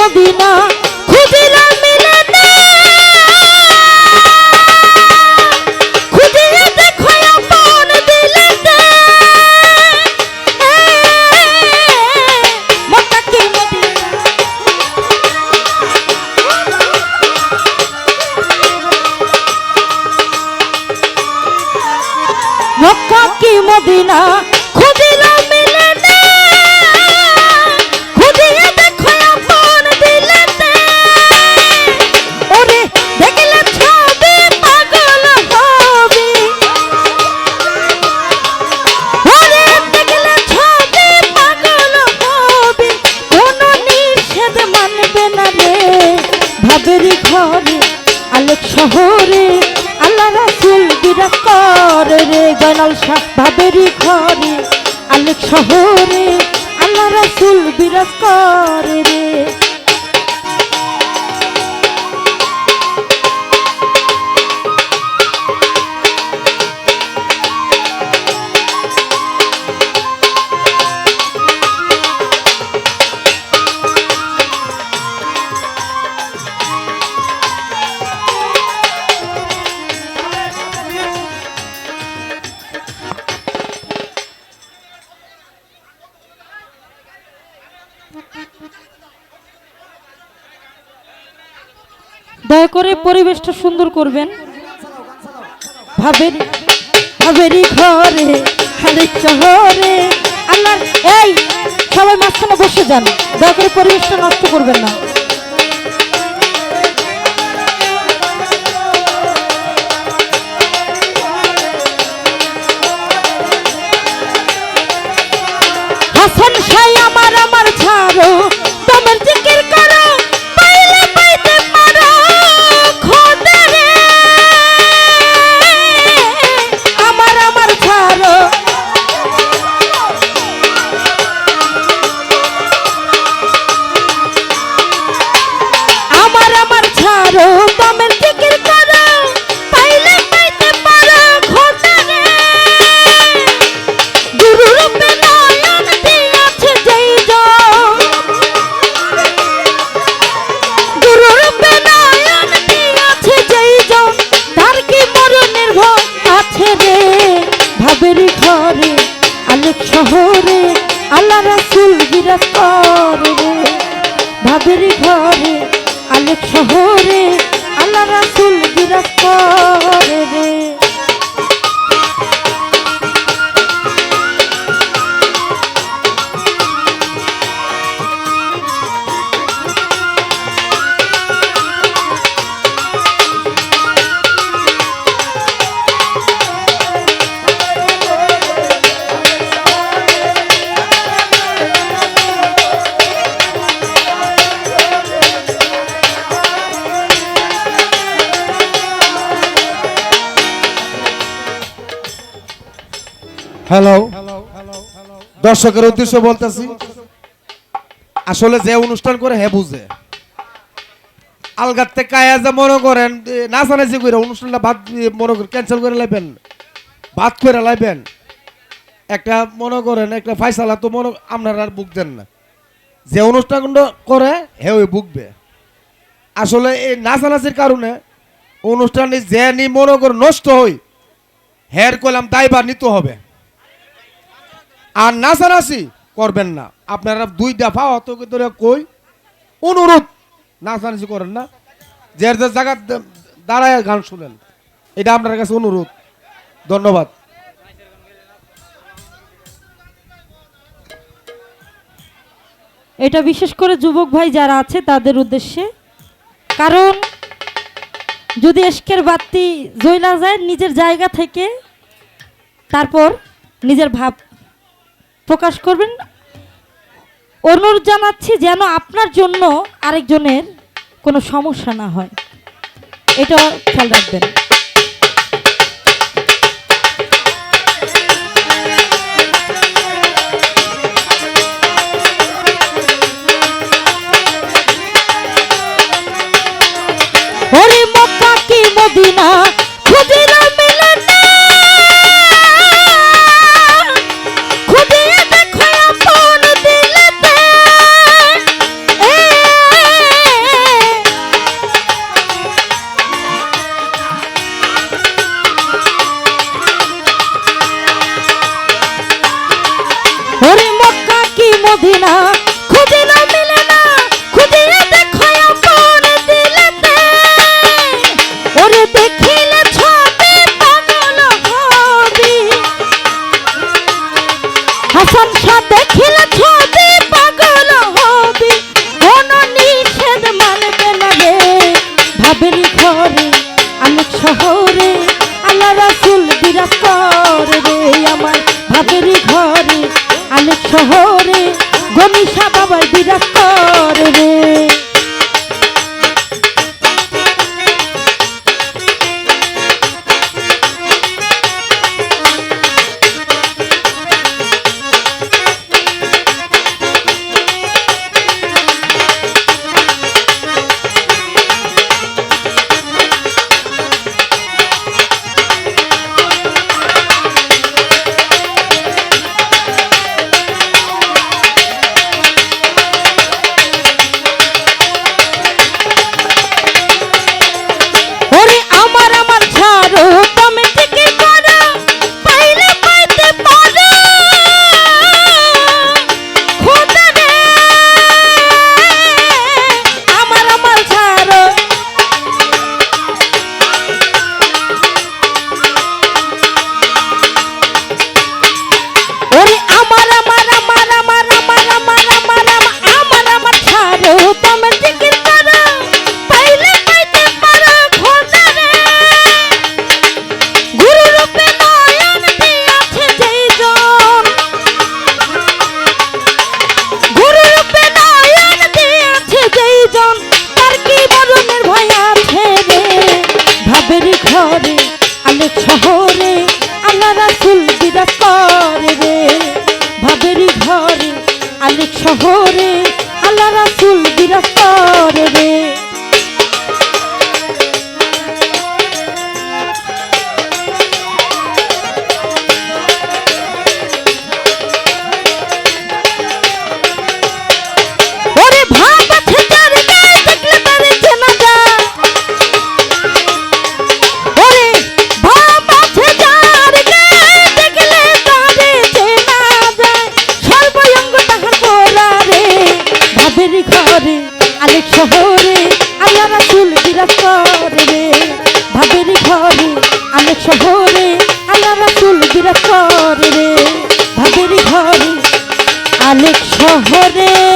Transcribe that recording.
মক্কা ভাবেরি ঘরে, আলোক শহরে, আল্লাহ রাসুল বিরাজ করে রে জয়নাল শাহ ভাবেরি ঘরে। আলোক শহরে, আল্লাহ রাসুল বিরাজ করে রে দয়া করে পরিবেশটা সুন্দর করবেন। এই, সবাই মাঝখানে বসে যান। দয়া করে পরিবেশটা নষ্ট করবেন না। শহরে আল্লাহ রাসুল বিরাজ করে ভাবের ঘরে আলোক শহরে আল্লাহ রাসুল বিরাজ করে হ্যালো দর্শকের উদ্দেশ্য বলতেছি আসলে যে অনুষ্ঠান করে হ্যাঁ বুঝে। আলগাতে কায়া যে মনে করেন এ, নাচানাচি করে অনুষ্ঠানটা বাদ মনে করেন ক্যান্সেল করে লাইবেন বাদ করে লাইবেন। একটা মনে করেন একটা ফাইসালা তো মনে আপনারা আর বুক দেন না। যে অনুষ্ঠান করে হে ওই বুকবে। আসলে এই নাচানাচির কারণে অনুষ্ঠানে যে নি মনে করে নষ্ট হই হের কইলাম দায়বার নিতে হবে। আর নাচানাচি করবেন না। আপনারা দুই দফা অত ধরে কই, অনুরোধ, নাচানাচি করেন না। যে যে জায়গা দাঁড়ায় গান শুনেন, এটা আপনার কাছে অনুরোধ। ধন্যবাদ। এটা বিশেষ করে যুবক ভাই যারা আছে, তাদের উদ্দেশ্যে। কারণ, যদি এশকের বাতি জয়লা যায় নিজের জায়গা থেকে, তারপর নিজের ভাব প্রকাশ করবেন। অনুরোধ জানাচ্ছি যেন আপনার জন্য আরেকজনের কোনো সমস্যা না হয়। এটা খেয়াল রাখবেন। মদিনা? ওরে মক্কা কি মদিনা? রে